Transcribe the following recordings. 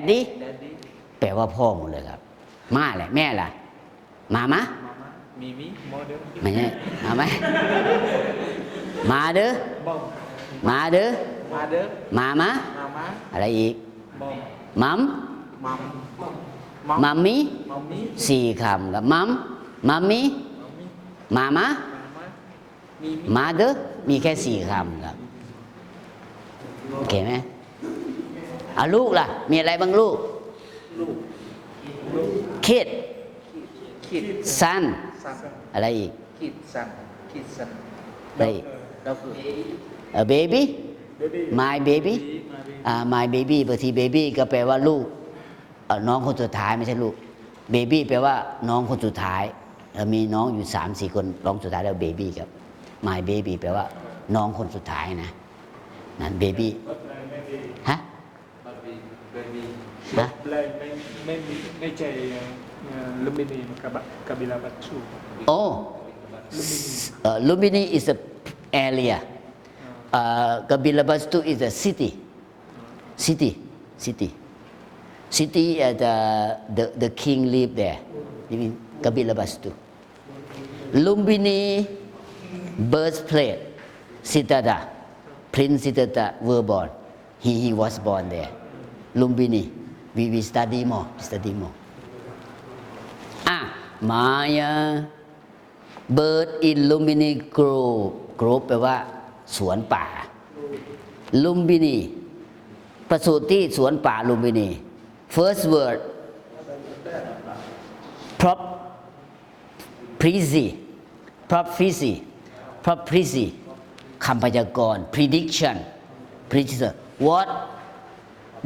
ดดี้ Daddy, แปลว่าพ่อหมดเลยครับ มาแหละแม่ล่ะ มามะ Mama, Mimi, Mother, ไม่ใช่มาไหมมาเด้อ Mom, มาเด้อ Mother, มามะ Mama, อะไรอีก Mom, มัม Mom, มัมมี่ Mommy, สี่คำครับมัมมัมมี่ Mommy, มามะ Mama, Mimi, มาเด้อมีแค่สี่คำครับโอเคไหม เอาลูกล่ะ มีอะไรบ้างลูก Luke, Luke, คิด Kid, ซัน Son, อะไรอีก Kid, Son, Kid, Son, อะไรอีก Dogger, เออ baby Baby, my baby อ่า my baby บางที baby ก็แปลว่าลูกเอ่อน้องคนสุดท้ายไม่ใช่ลูก baby แปลว่าน้องคนสุดท้ายเรามีน้องอยู่สามสี่คนน้องสุดท้ายแล้ว baby ครับ my baby แปลว่าน้องคนสุดท้ายนะนั่น baby ฮะ Baby, Baby, ฮะ เลยไม่ไม่มีไม่ใช่ลูมินีกับกบิลาบัตชู โอ้เอ่อ Lumbini is a area เอ่อ Kabilabastu is a city city city city uh, the the the king live there you mean Kabilabastu Lumbini birthplace Siddhartha Prince Siddhartha were born he he was born there Lumbini We we study more study more อะ Maya bird in lumini grove grove แปลว่า สวนป่า ลุมพินี ประสูติที่สวนป่าลุมพินี first word prop prophecy prophecy prophecy คำพยากรณ์ prediction prediction what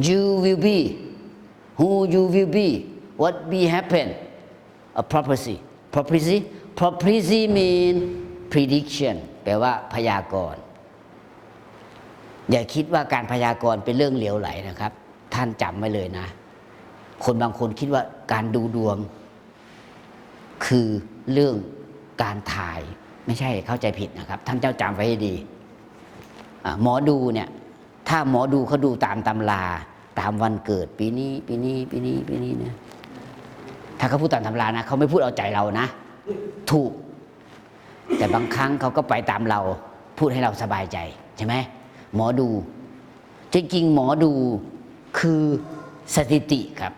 you will be who you will be what will happen a prophecy prophecy prophecy mean prediction แปลว่าพยากรณ์ อย่าคิดว่าการพยากรณ์เป็นเรื่องเหลวไหลนะครับ ท่านจำไว้เลยนะ คนบางคนคิดว่าการดูดวง คือเรื่องการถ่าย ไม่ใช่เข้าใจผิดนะครับ ท่านเจ้าจำไว้ให้ดี หมอดูเนี่ย ถ้าหมอดูเขาดูตามตำรา ตามวันเกิดปีนี้ปีนี้ปีนี้ปีนี้นะถ้าเขาพูดตามตำรานะเขาไม่พูดเอาใจเรานะ ถูก แต่บางครั้งเขาก็ไปตามเรา พูดให้เราสบายใจใช่ไหมหมอดู จริงๆหมอดูคือสถิติครับ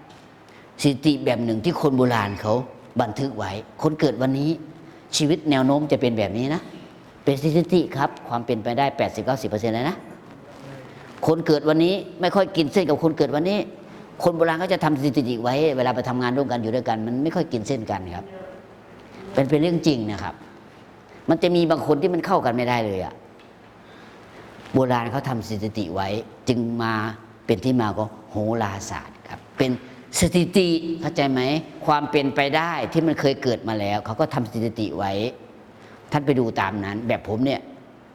สถิติแบบหนึ่งที่คนโบราณเขาบันทึกไว้ คนเกิดวันนี้ชีวิตแนวโน้มจะเป็นแบบนี้นะ เป็นสถิติครับ ความเป็นไปได้ 80-90%เลยนะ คนเกิดวันนี้ไม่ค่อยกินเส้นกับคนเกิดวันนี้ คนโบราณเขาจะทำสถิติไว้ เวลาไปทำงานร่วมกันอยู่ด้วยกัน มันไม่ค่อยกินเส้นกันครับ เป็นเป็นเรื่องจริงนะครับ มันจะมีบางคนที่มันเข้ากันไม่ได้เลยอะโบราณเขาทำสถิติไว้ จึงมาเป็นที่มาของโหราศาสตร์ครับ เป็นสถิติเข้าใจไหมความเป็นไปได้ที่มันเคยเกิดมาแล้วเขาก็ทำสถิติไว้ ท่านไปดูตามนั้น แบบผมเนี่ย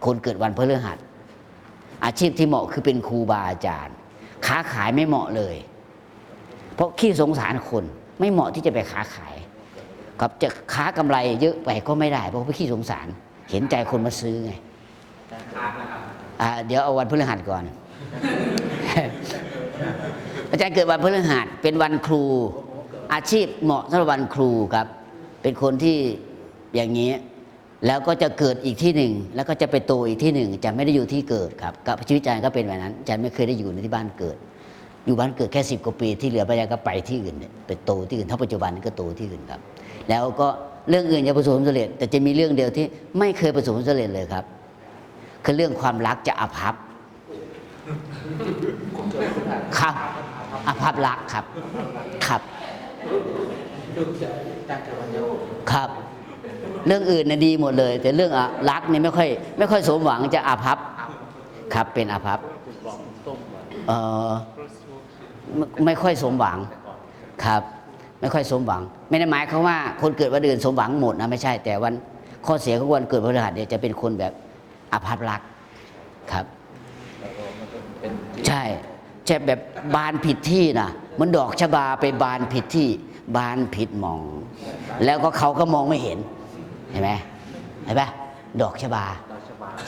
คนเกิดวันพฤหัส อาชีพที่เหมาะคือเป็นครูบาอาจารย์ค้าขายไม่เหมาะเลย เพราะขี้สงสารคนไม่เหมาะที่จะไปค้าขายครับจะค้ากำไรเยอะไปก็ไม่ได้ เพราะว่าขี้สงสาร เห็นใจคนมาซื้อไงอาเดี๋ยวเอาวันพฤหัสก่อน อาจารย์เกิดวันพฤหัสเป็นวันครู อาชีพเหมาะสำหรับวันครูครับ เป็นคนที่อย่างนี้ แล้วก็จะเกิดอีกที่หนึ่ง แล้วก็จะไปโตอีกที่หนึ่งจะไม่ได้อยู่ที่เกิดครับกับชีวิตอาจารย์ก็เป็นแบบนั้นอาจารย์ไม่เคยได้อยู่ในที่บ้านเกิด อยู่บ้านเกิดแค่สิบกว่าปีที่เหลือไปอาจารย์ก็ไปที่อื่นเนี่ยไปโตที่อื่นถ้าปัจจุบันก็โตที่อื่นครับ แล้วก็เรื่องอื่นจะประสบความสำเร็จ แต่จะมีเรื่องเดียวที่ไม่เคยประสบความสำเร็จเลยครับ คือเรื่องความรักจะอภัพครับอภัพรักครับ ครับครับ เรื่องอื่นนะดีหมดเลย แต่เรื่องรักนี่ไม่ค่อยไม่ค่อยสมหวังจะอาภัพครับเป็นอาภัพเออไม่ไม่ค่อยสมหวังครับ ไม่ค่อยสมหวัง ไม่ได้หมายควาว่าคนเกิดวันอื่นสมหวังหมดนะไม่ใช่แต่วันข้อเสียของวันเกิดพฤหัสเนี่ยจะเป็นคนแบบอาภัพรักครับใช่ใช่แบบบานผิดที่นะมันดอกชบาไปบานผิดที่บานผิดมอง แล้วก็เขาก็มองไม่เห็น เห็นไหมเห็นปะดอกชบา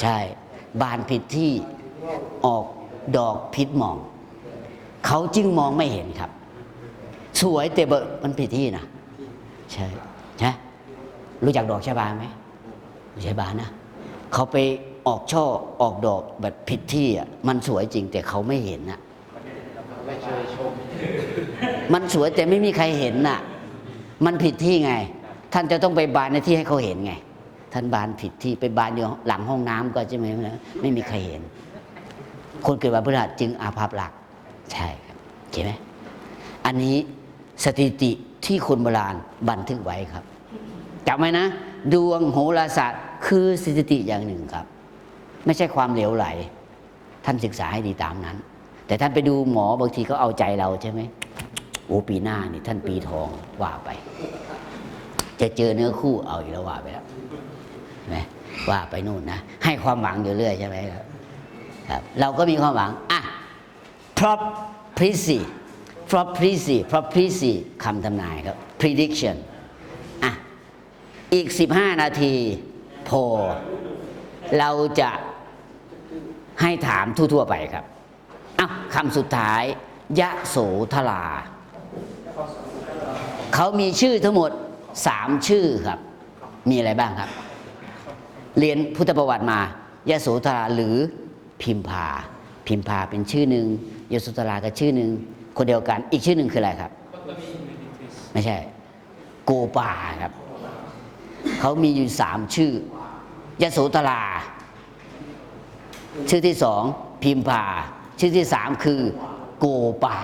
ใช่ บานผิดที่ออกดอกผิดหมอง เขาจึงมองไม่เห็นครับ สวยแต่เบอร์มันผิดที่นะใช่ใช่รู้จักดอกชะบาไหมชะบานะเขาไปออกช่อออกดอกแบบผิดที่อะมันสวยจริงแต่เขาไม่เห็นน่ะไม่เคยชมมันสวยแต่ไม่มีใครเห็นน่ะ มันผิดที่ไง ท่านจะต้องไปบานในที่ให้เขาเห็นไง ท่านบานผิดที่ไปบานอยู่หลังห้องน้ำก็ใช่ไหมไม่มีใครเห็น คนเกิดวันพฤหัสจึงอาภัพหลัก ใช่ครับเห็นไหมอันนี้สถิติที่คนโบราณบันทึกไว้ครับจำไว้นะ ดวงโหราศาสตร์คือสถิติอย่างหนึ่งครับ ไม่ใช่ความเหลวไหล ท่านศึกษาให้ดีตามนั้น แต่ท่านไปดูหมอบางทีก็เอาใจเราใช่ไหมโอ้ปีหน้านี่ท่านปีทองว่าไป จะเจอเนื้อคู่เอาอีกแล้วว่าไปแล้วนไหมว่าไปนู่นนะ ให้ความหวังอยู่เรื่อยใช่ไหมครับครับเราก็มีความหวังอะ prophecy prophecy prophecy คำทำนายครับ prediction อะ อีก 15 นาทีพอเราจะให้ถามทั่ว ๆ ไปครับอะคำสุดท้าย ยะโสธรา เขามีชื่อทั้งหมด 3ชื่อครับ มีอะไรบ้างครับ เรียนพุทธประวัติมายโสธราหรือพิมพา พิมพาเป็นชื่อหนึ่งยโสธราก็ชื่อหนึ่งคนเดียวกัน อีกชื่อหนึ่งคืออะไรครับ ไม่ใช่ โกปาครับ เขามีอยู่สามชื่อยโสธรา ชื่อที่สองพิมพา ชื่อที่สามคือโกปา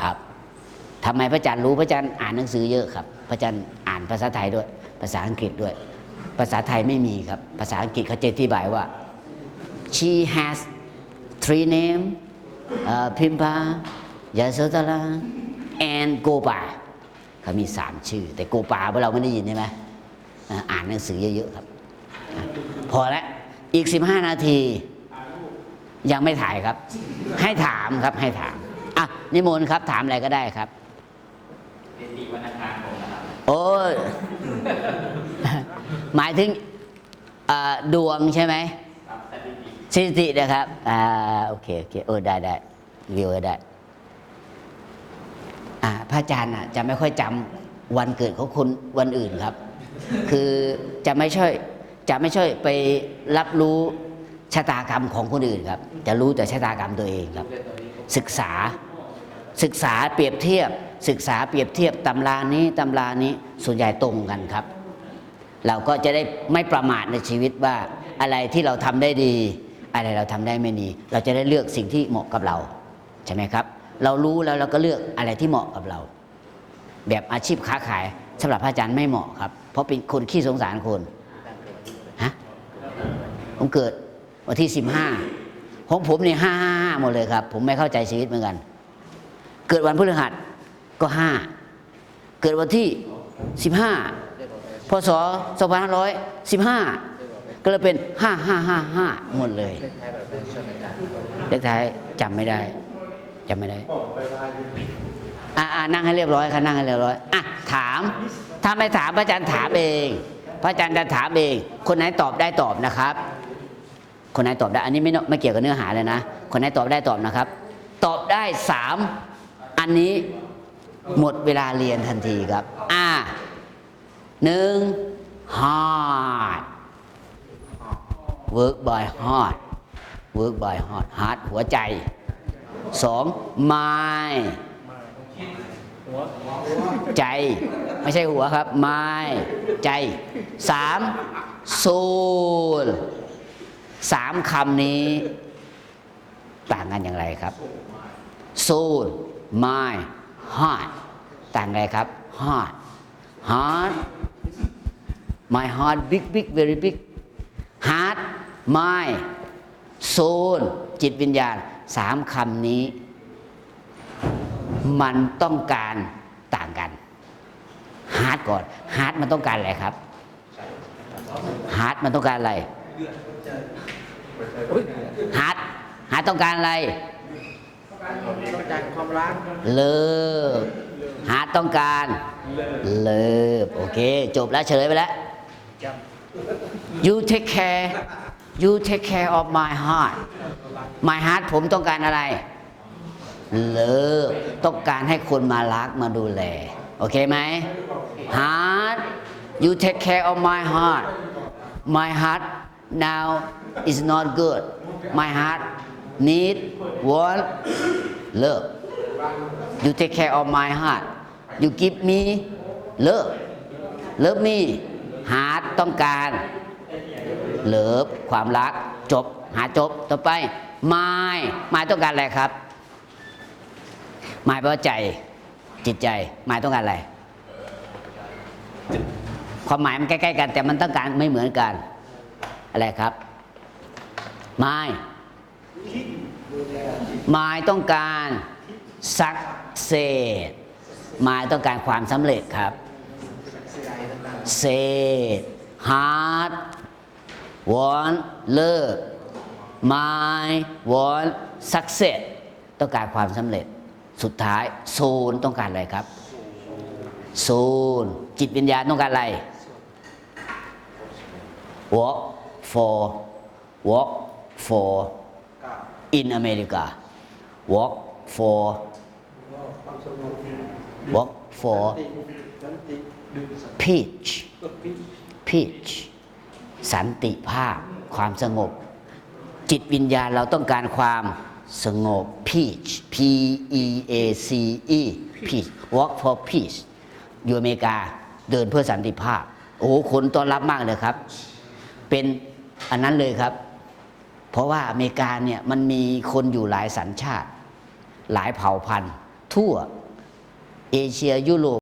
ครับทำไมพระอาจารย์รู้พระอาจารย์อ่านหนังสือเยอะครับ ระอาจารย์อ่านภาษาไทยด้วย ภาษาอังกฤษด้วย ภาษาไทยไม่มีครับ ภาษาอังกฤษเขาจะอธิบายว่า she has three name พิมพายาโสตรา and โกปาเขามีสามชื่อ แต่โกปาพวกเราไม่ได้ยินใช่ไหมอ่านหนังสือเยอะๆครับ พอแล้วอีก15นาที ยังไม่ถ่ายครับ ให้ถามครับให้ถามอะนิมนต์ครับถามอะไรก็ได้ครับเดือนธันวาคม โอ้ยหมายถึงดวงใช่ไหมสถิตินะครับ อ่า โอเค โอเค เออ ได้ได้วิวได้อ่า พระอาจารย์อะ จะไม่ค่อยจำวันเกิดของคนวันอื่นครับ คือจะไม่ช่วย จะไม่ช่วยไปรับรู้ชะตากรรมของคนอื่นครับ จะรู้แต่ชะตากรรมตัวเองครับ ศึกษา ศึกษาเปรียบเทียบ ศึกษาเปรียบเทียบตำรานี้ตำรานี้ส่วนใหญ่ตรงกันครับ เราก็จะได้ไม่ประมาทในชีวิตว่าอะไรที่เราทำได้ดี อะไรเราทำได้ไม่ดี เราจะได้เลือกสิ่งที่เหมาะกับเราใช่ไหมครับ เรารู้แล้วเราก็เลือกอะไรที่เหมาะกับเรา แบบอาชีพค้าขายสำหรับอาจารย์ไม่เหมาะครับ เพราะเป็นคนขี้สงสารคนฮะผมเกิดวันที่สิบห้าของผมเนี่ยห้าห้าห้าหมดเลยครับ ผมไม่เข้าใจชีวิตเหมือนกัน เกิดวันพฤหัส ก็ห้าเกิดวันที่สิบห้าพศ2515ก็เลยเป็น5555หมดเลยคล้ายๆแบบนั้นใช่ไหมจ๊ะเลขท้ายจำไม่ได้จำไม่ได้อ่าอ่านั่งให้เรียบร้อยค่ะนั่งให้เรียบร้อยอะถาม ถ้าไม่ถามพระอาจารย์ถามเอง พระอาจารย์จะถามเอง คนไหนตอบได้ตอบนะครับ คนไหนตอบได้ อันนี้ไม่ไม่เกี่ยวกับเนื้อหาเลยนะ คนไหนตอบได้ตอบนะครับ ตอบได้สามอันนี้ หมดเวลาเรียนทันทีครับ อ่าหนึ่ง heart work by heart work by heart heart หัวใจสอง mind ใจ ไม่ใช่หัวครับ mind ใจสาม soul สามคำนี้ ต่างกันอย่างไรครับ soul mind heart ต่างไรครับ heart heart my heart big big very big heart mind soul จิตวิญญาณสามคำนี้ มันต้องการต่างกัน heart ก่อน heart มันต้องการอะไรครับ heart มันต้องการอะไร heart heart ต้องการอะไร ต้องการความรักเลิกหาต้องการเลิกโอเค จบแล้วเฉลยไปแล้ว you take care you take care of my heart my heart ผมต้องการอะไร เลิฟต้องการให้คนมารักมาดูแล โอเคไหม heart you take care of my heart my heart now is not good my heart need want love you take care of my heart you give me love love me heart ต้องการเลิฟความรักจบ หาจบต่อไปไม้ไม้ต้องการอะไรครับไม้แปลว่าใจ จิตใจไม้ต้องการอะไรความหมายมันใกล้ๆกัน แต่มันต้องการไม่เหมือนกัน อะไรครับ my ไม้ไม้ต้องการสักเซสไม้ต้องการความสำเร็จครับเซสฮาร์ด want love my want success ต้องการความสำเร็จสุดท้ายโซนต้องการอะไรครับโซนจิตวิญญาณต้องการอะไร work for work for in America work for work for peace peace สันติภาพ ความสงบ จิตวิญญาณเราต้องการความสงบ peace P E A C E peace walk for peace อยู่อเมริกาเดินเพื่อสันติภาพ โอ้คนต้อนรับมากเลยครับ เป็นอันนั้นเลยครับ เพราะว่าอเมริกาเนี่ยมันมีคนอยู่หลายสัญชาติ หลายเผ่าพันธุ์ ทั่วเอเชียยุโรป